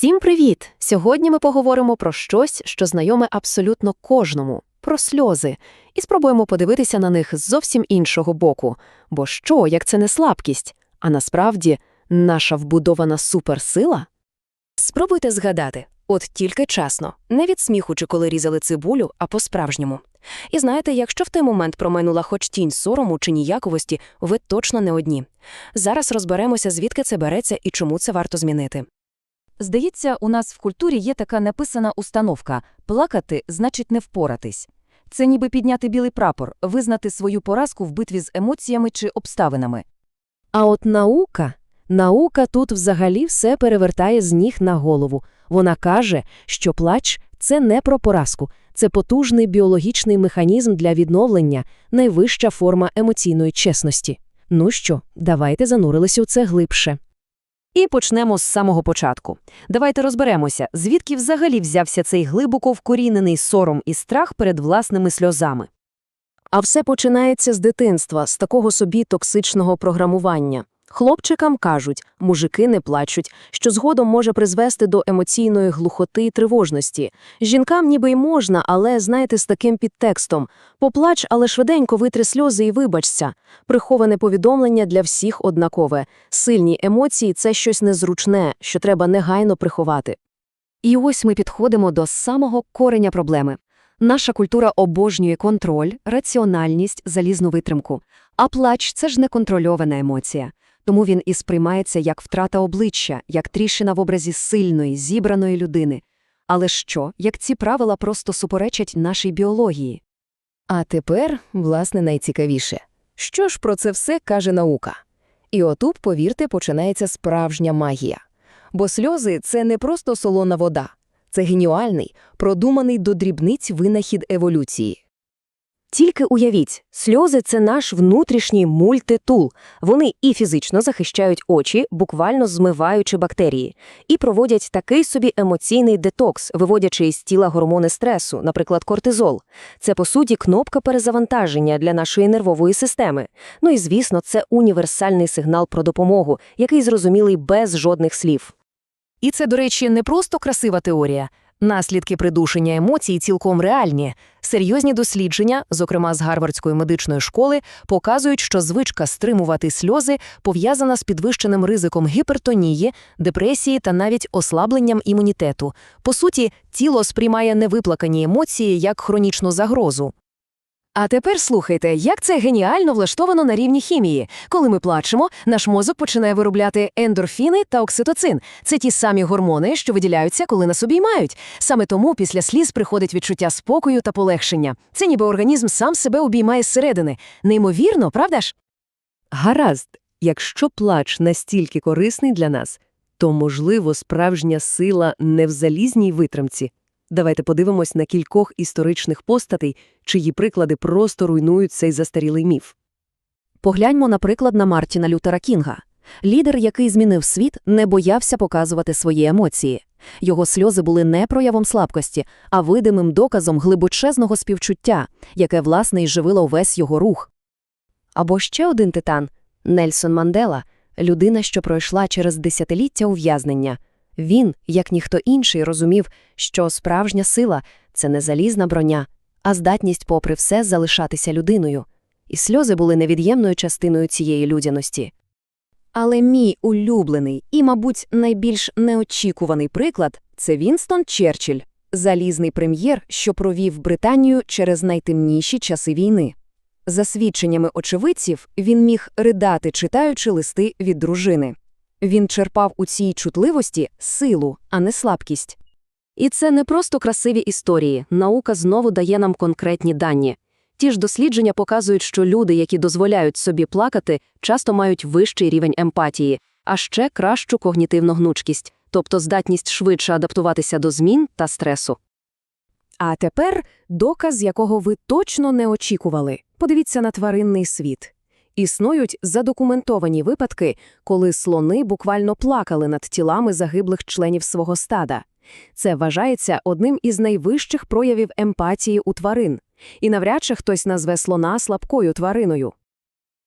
Всім привіт! Сьогодні ми поговоримо про щось, що знайоме абсолютно кожному про сльози, і спробуємо подивитися на них з зовсім іншого боку. Бо що, як це не слабкість, а насправді наша вбудована суперсила? Спробуйте згадати, от тільки часно, не від сміху чи коли різали цибулю, а по-справжньому. І знаєте, якщо в той момент промайнула хоч тінь сорому чи ніяковості, ви точно не одні. Зараз розберемося, звідки це береться і чому це варто змінити. Здається, у нас в культурі є така написана установка плакати значить не впоратись. Це ніби підняти білий прапор, визнати свою поразку в битві з емоціями чи обставинами. А от наука, наука тут взагалі все перевертає з ніг на голову. Вона каже, що плач це не про поразку, це потужний біологічний механізм для відновлення, найвища форма емоційної чесності. Ну що, давайте занурилися у це глибше. І почнемо з самого початку. Давайте розберемося, звідки взагалі взявся цей глибоко вкорінений сором і страх перед власними сльозами. А все починається з дитинства, з такого собі токсичного програмування. Хлопчикам кажуть, мужики не плачуть, що згодом може призвести до емоційної глухоти і тривожності. Жінкам ніби й можна, але, знаєте, з таким підтекстом. Поплач, але швиденько витри сльози і вибачся. Приховане повідомлення для всіх однакове. Сильні емоції – це щось незручне, що треба негайно приховати. І ось ми підходимо до самого кореня проблеми. Наша культура обожнює контроль, раціональність, залізну витримку. А плач це ж неконтрольована емоція. Тому він і сприймається як втрата обличчя, як тріщина в образі сильної, зібраної людини. Але що, як ці правила просто суперечать нашій біології? А тепер, власне, найцікавіше. Що ж про це все каже наука? І отут, повірте, починається справжня магія. Бо сльози це не просто солона вода, це геніальний, продуманий до дрібниць винахід еволюції. Тільки уявіть, сльози це наш внутрішній мультитул. Вони і фізично захищають очі, буквально змиваючи бактерії, і проводять такий собі емоційний детокс, виводячи із тіла гормони стресу, наприклад, кортизол. Це, по суті, кнопка перезавантаження для нашої нервової системи. Ну і, звісно, це універсальний сигнал про допомогу, який зрозумілий без жодних слів. І це, до речі, не просто красива теорія. Наслідки придушення емоцій цілком реальні. Серйозні дослідження, зокрема з Гарвардської медичної школи, показують, що звичка стримувати сльози пов'язана з підвищеним ризиком гіпертонії, депресії та навіть ослабленням імунітету. По суті, тіло сприймає невиплакані емоції як хронічну загрозу. А тепер слухайте, як це геніально влаштовано на рівні хімії. Коли ми плачемо, наш мозок починає виробляти ендорфіни та окситоцин. Це ті самі гормони, що виділяються, коли нас обіймають. Саме тому після сліз приходить відчуття спокою та полегшення. Це ніби організм сам себе обіймає зсередини. Неймовірно, правда ж? Гаразд, якщо плач настільки корисний для нас, то, можливо, справжня сила не в залізній витримці. Давайте подивимось на кількох історичних постатей, чиї приклади просто руйнують цей застарілий міф. Погляньмо, наприклад, на Мартіна Лютера Кінга. Лідер, який змінив світ, не боявся показувати свої емоції. Його сльози були не проявом слабкості, а видимим доказом глибочезного співчуття, яке, власне, і живило увесь його рух. Або ще один титан Нельсон Мандела, людина, що пройшла через десятиліття ув'язнення. Він, як ніхто інший, розумів, що справжня сила це не залізна броня, а здатність, попри все, залишатися людиною. І сльози були невід'ємною частиною цієї людяності. Але мій улюблений і, мабуть, найбільш неочікуваний приклад це Вінстон Черчилль, залізний прем'єр, що провів Британію через найтемніші часи війни. За свідченнями очевидців, він міг ридати, читаючи листи від дружини. Він черпав у цій чутливості силу, а не слабкість. І це не просто красиві історії, наука знову дає нам конкретні дані. Ті ж дослідження показують, що люди, які дозволяють собі плакати, часто мають вищий рівень емпатії, а ще кращу когнітивну гнучкість, тобто здатність швидше адаптуватися до змін та стресу. А тепер доказ, якого ви точно не очікували. Подивіться на тваринний світ. Існують задокументовані випадки, коли слони буквально плакали над тілами загиблих членів свого стада. Це вважається одним із найвищих проявів емпатії у тварин, і навряд чи хтось назве слона слабкою твариною.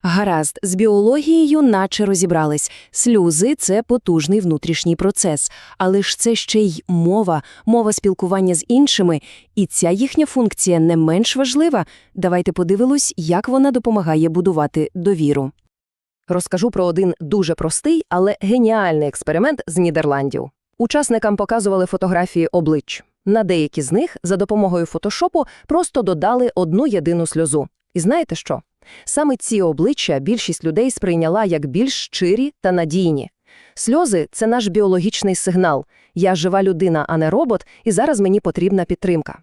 Гаразд, з біологією наче розібрались. Сльози – це потужний внутрішній процес. Але ж це ще й мова, мова спілкування з іншими. І ця їхня функція не менш важлива. Давайте подивимось, як вона допомагає будувати довіру. Розкажу про один дуже простий, але геніальний експеримент з Нідерландів. Учасникам показували фотографії облич. На деякі з них за допомогою фотошопу просто додали одну єдину сльозу. І знаєте що? Саме ці обличчя більшість людей сприйняла як більш щирі та надійні. Сльози – це наш біологічний сигнал. Я жива людина, а не робот, і зараз мені потрібна підтримка.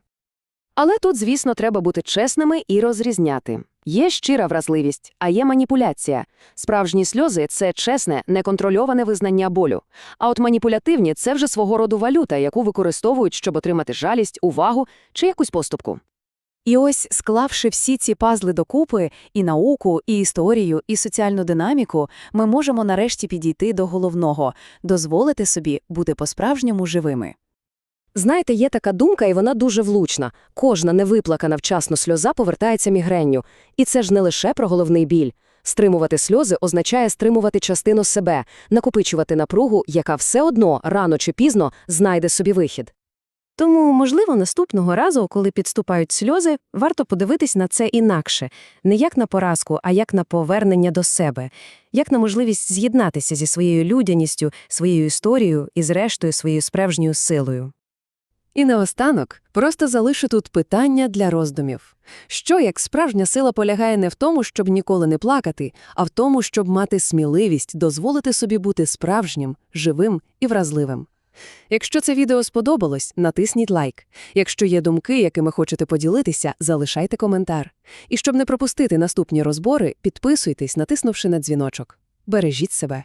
Але тут, звісно, треба бути чесними і розрізняти. Є щира вразливість, а є маніпуляція. Справжні сльози – це чесне, неконтрольоване визнання болю. А от маніпулятивні – це вже свого роду валюта, яку використовують, щоб отримати жалість, увагу чи якусь поступку. І ось, склавши всі ці пазли докупи – і науку, і історію, і соціальну динаміку, ми можемо нарешті підійти до головного – дозволити собі бути по-справжньому живими. Знаєте, є така думка, і вона дуже влучна. Кожна невиплакана вчасно сльоза повертається мігренню. І це ж не лише про головний біль. Стримувати сльози означає стримувати частину себе, накопичувати напругу, яка все одно, рано чи пізно, знайде собі вихід. Тому, можливо, наступного разу, коли підступають сльози, варто подивитись на це інакше. Не як на поразку, а як на повернення до себе. Як на можливість з'єднатися зі своєю людяністю, своєю історією і, зрештою, своєю справжньою силою. І наостанок просто залишу тут питання для роздумів. Що, як справжня сила полягає не в тому, щоб ніколи не плакати, а в тому, щоб мати сміливість дозволити собі бути справжнім, живим і вразливим? Якщо це відео сподобалось, натисніть лайк. Якщо є думки, якими хочете поділитися, залишайте коментар. І щоб не пропустити наступні розбори, підписуйтесь, натиснувши на дзвіночок. Бережіть себе.